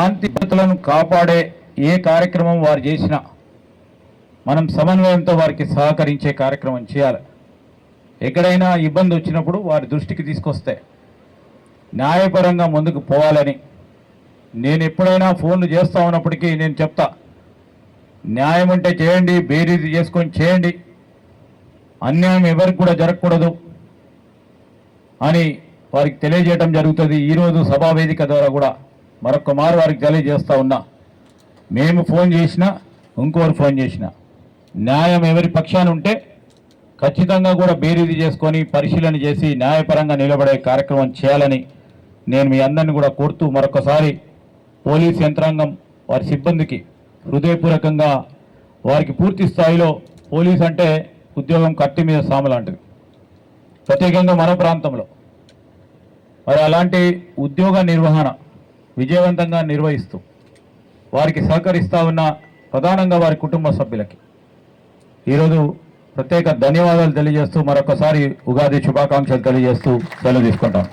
శాంతి భద్రతలను కాపాడే ఏ కార్యక్రమం వారు చేసినా మనం సమన్వయంతో వారికి సహకరించే కార్యక్రమం చేయాలి. ఎక్కడైనా ఇబ్బంది వచ్చినప్పుడు వారి దృష్టికి తీసుకొస్తే న్యాయపరంగా ముందుకు పోవాలని నేను ఎప్పుడైనా ఫోన్లు చేస్తా ఉన్నప్పటికీ నేను చెప్తా న్యాయం అంటే చేయండి బేరీజు చేసుకొని చేయండి. అన్యాయం ఎవరికి కూడా జరగకూడదు అని వారికి తెలియజేయడం జరుగుతుంది. ఈరోజు సభా వేదిక ద్వారా కూడా మరొక మారు వారికి తెలియజేస్తూ ఉన్నా. మేము ఫోన్ చేసినా ఇంకోరు ఫోన్ చేసినా. న్యాయం ఎవరి పక్షాన ఉంటే ఖచ్చితంగా కూడా బేరీది చేసుకొని పరిశీలన చేసి న్యాయపరంగా నిలబడే కార్యక్రమం చేయాలని నేను మీ అందరిని కూడా కోరుతూ మరొకసారి పోలీస్ యంత్రాంగం వారి సిబ్బందికి హృదయపూర్వకంగా వారికి పూర్తి స్థాయిలో పోలీస్ అంటే ఉద్యోగం కత్తి మీద సాము లాంటిది. ప్రత్యేకంగా మన ప్రాంతంలో. మరి అలాంటి ఉద్యోగ నిర్వహణ విజయవంతంగా నిర్వహిస్తూ వారికి సహకరిస్తూ ఉన్న ప్రధానంగా వారి కుటుంబ సభ్యులకి. ఈరోజు ప్రత్యేక ధన్యవాదాలు తెలియజేస్తూ మరొకసారి ఉగాది శుభాకాంక్షలు తెలియజేస్తూ సెలవు తీసుకుంటాం.